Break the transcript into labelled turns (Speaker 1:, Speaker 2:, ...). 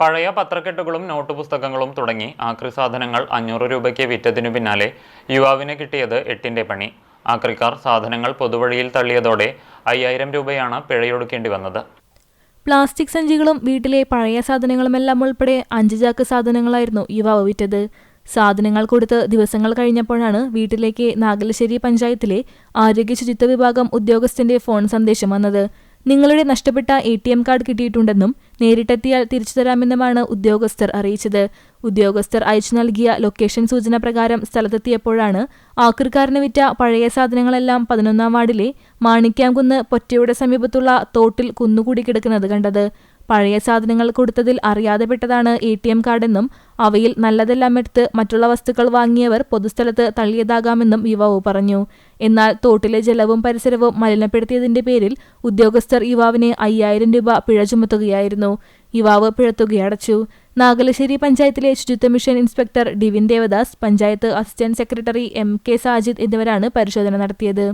Speaker 1: പഴയ പത്രക്കെട്ടുകളും നോട്ട് പുസ്തകങ്ങളും തുടങ്ങി ആക്രി സാധനങ്ങൾ അഞ്ഞൂറ് രൂപയ്ക്ക് വിറ്റതിനു പിന്നാലെ യുവാവിനെ കിട്ടിയത് എട്ടിന്റെ പണി. ആക്രിക്കാർ സാധനങ്ങൾ പൊതുവഴിയിൽ തള്ളിയതോടെ അയ്യായിരം രൂപയാണ് പിഴയൊടുക്കേണ്ടി വന്നത്.
Speaker 2: പ്ലാസ്റ്റിക് സഞ്ചികളും വീട്ടിലെ പഴയ സാധനങ്ങളുമെല്ലാം ഉൾപ്പെടെ അഞ്ച് ചാക്ക് സാധനങ്ങളായിരുന്നു യുവാവ് വിറ്റത്. സാധനങ്ങൾ കൊടുത്ത് ദിവസങ്ങൾ കഴിഞ്ഞപ്പോഴാണ് വീട്ടിലേക്ക് നാഗലശ്ശേരി പഞ്ചായത്തിലെ ആരോഗ്യ ശുചിത്വ വിഭാഗം ഉദ്യോഗസ്ഥന്റെ ഫോൺ സന്ദേശം വന്നത്. നിങ്ങളുടെ നഷ്ടപ്പെട്ട എ ടി എം കാർഡ് കിട്ടിയിട്ടുണ്ടെന്നും നേരിട്ടെത്തിയാൽ തിരിച്ചു തരാമെന്നുമാണ് ഉദ്യോഗസ്ഥർ അറിയിച്ചത്. ഉദ്യോഗസ്ഥർ അയച്ചു നൽകിയ ലൊക്കേഷൻ സൂചന പ്രകാരം സ്ഥലത്തെത്തിയപ്പോഴാണ് ആക്രിക്കാരന് വിറ്റ പഴയ സാധനങ്ങളെല്ലാം പതിനൊന്നാം വാർഡിലെ മാണിക്യാംകുന്ന് പൊറ്റയുടെ സമീപത്തുള്ള തോട്ടിൽ കുന്നുകൂടി കിടക്കുന്നത് കണ്ടത്. പഴയ സാധനങ്ങൾ കൊടുത്തതിൽ അറിയാതെ പെട്ടതാണ് എ ടി എം കാർഡെന്നും അവയിൽ നല്ലതെല്ലാം എടുത്ത് മറ്റുള്ള വസ്തുക്കൾ വാങ്ങിയവർ പൊതുസ്ഥലത്ത് തള്ളിയതാകാമെന്നും യുവാവ് പറഞ്ഞു. എന്നാൽ തോട്ടിലെ ജലവും പരിസരവും മലിനപ്പെടുത്തിയതിന്റെ പേരിൽ ഉദ്യോഗസ്ഥർ യുവാവിനെ അയ്യായിരം രൂപ പിഴ ചുമത്തുകയായിരുന്നു. യുവാവ് പിഴത്തുകയടച്ചു. നാഗലശ്ശേരി പഞ്ചായത്തിലെ ശുചിത്വ mission inspector Divin Devadas panchayat assistant secretary M K Sajid എന്നിവരാണ് പരിശോധന നടത്തിയത്.